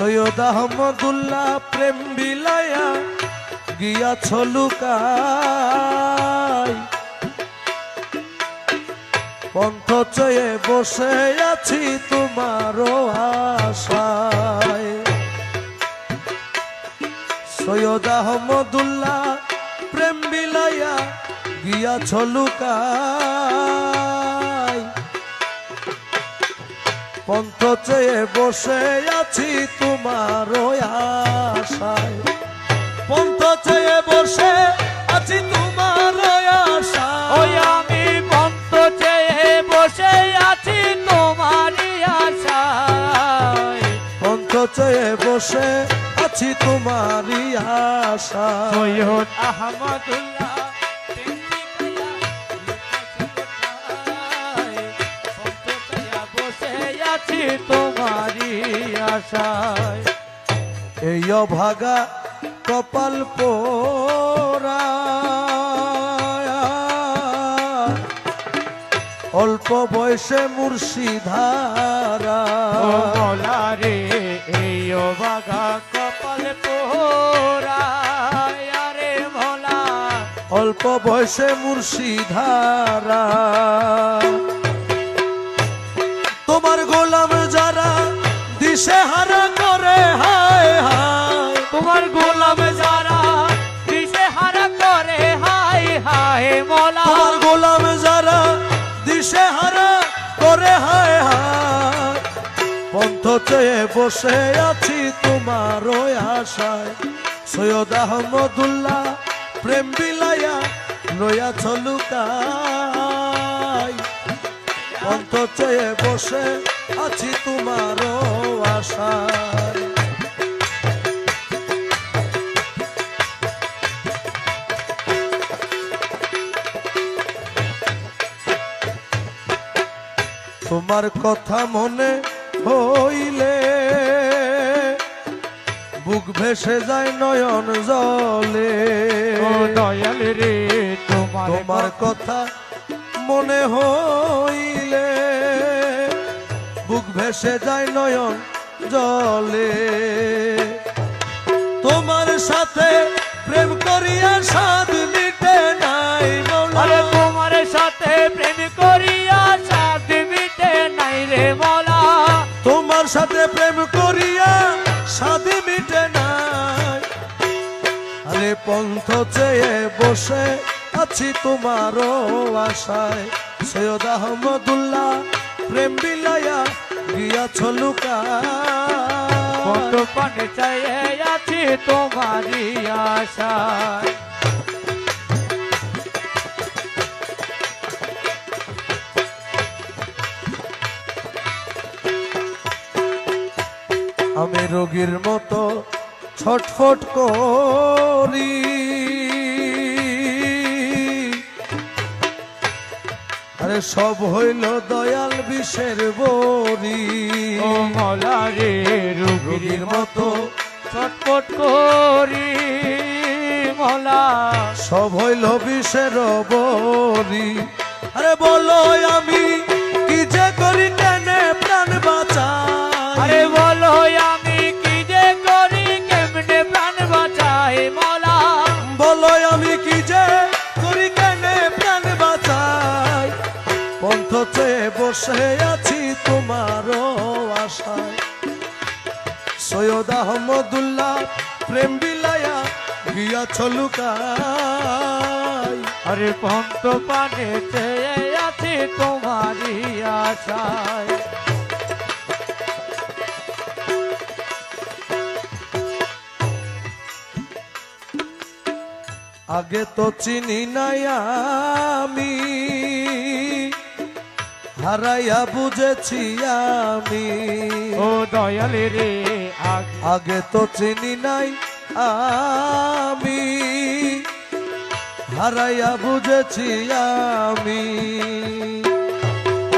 সৈয়দ আহমদুল্লাহ প্রেম বিলায়া গিয়াছ লুকাই। পন্থ চেয়ে বসে আছি তোমারও আশায়। সৈয়দ আহমদুল্লাহ প্রেম বিলাইয়া গিয়াছ লুকাই। পন্থ চেয়ে বসে আছি তোমারও আশায়। পন্থ চেয়ে বসে আছি তোমারও আশায়। ওই আমি পন্ত চেয়ে বসে আছি তোমারই আশায়। পন্থ চেয়ে বসে আছি তোমারই আশা সৈয়দ আহমদুল্লাহ বসে আছি তোমারই আশায় এই অভাগা কপাল পোরা অল্প বয়সে মুর্শিধারা। রে এই বাঘা কপাল পোহরা আরে ভোলা। অল্প বয়সে মুর্শিধারা। তোমার যারা দিশে হারা করে, হায় হায়। তোমার গোলাম যারা দিশে হারা করে হাই হাই মোলা। তোমার গোলাম যারা দিশে হারা করে, হায় হায়। পন্থ চেয়ে বসে আছি তোমার ওই আশায়। সৈয়দ আহমদুল্লাহ প্রেম বিলাইয়া লইয়া চলুকাই পন্থ চেয়ে বসে আছি তোমার আশায়। তোমার কথা মনে হইলে বুক ভেসে যায় নয়ন জলে। দয়াল রে তোমার কথা মনে হইলে বুক ভেসে যায় নয়ন জলে। তোমার সাথে প্রেম করিয়া স্বাদ মিটে নাই মৌলা। তোমার সাথে প্রেম করিয়া সাথ মিটে নাই রে মোলা তোমার সাথে প্রেম করিয়া সাদে মিটে নাই। আরে পন্থ চেয়ে বসে আছি তোমারও আশায়। সৈয়দ আহমদুল্লাহ প্রেম বিলাইয়া গিয়াছ কত পানে চাইয়ে আছি তোমারই আশায়। আমি রোগীর মতো ছটফট করি। আরে সব হইল দয়াল বিষের বরি। ও মোলা রে রুগীর রোগীর মতো ছটপট করি মলা। সব হইল বিষের বরি। আরে বলো আমি কি যে করি কেনে? বসে আছি তোমারও আশায়। সৈয়দ আহমদুল্লাহ প্রেম বিলায়া গিয়া ছলুকাই আরে পন্ত পানে চেয়ে আছি তোমারই আশায়। আগে তো চিনি নাই আমি। হারাইয়া বুঝেছি আমি। ও দয়াল রে আগে। তো চিনি নাই আমি। হারাইয়া বুঝেছি আমি।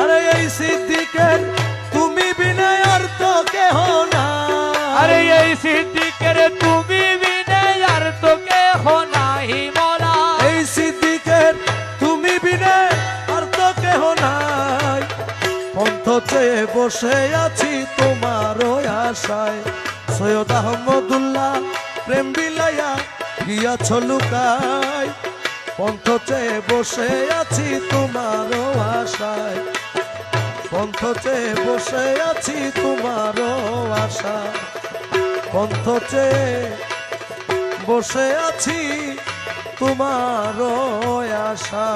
আরে এই সিদ্দিকের তুমি বিনয় আর তো কেহ না আরে এই সিদ্দিকের বসে আছি তোমার আশায়। সৈয়দ আহমদুল্লাহ প্রেম বিলাইয়া গিয়াছ লুকাই পন্থ চেয়ে বসে আছি তোমারও আশায়। পন্থ চেয়ে বসে আছি তোমারও আশা পন্থ চেয়ে বসে আছি তোমারও আশা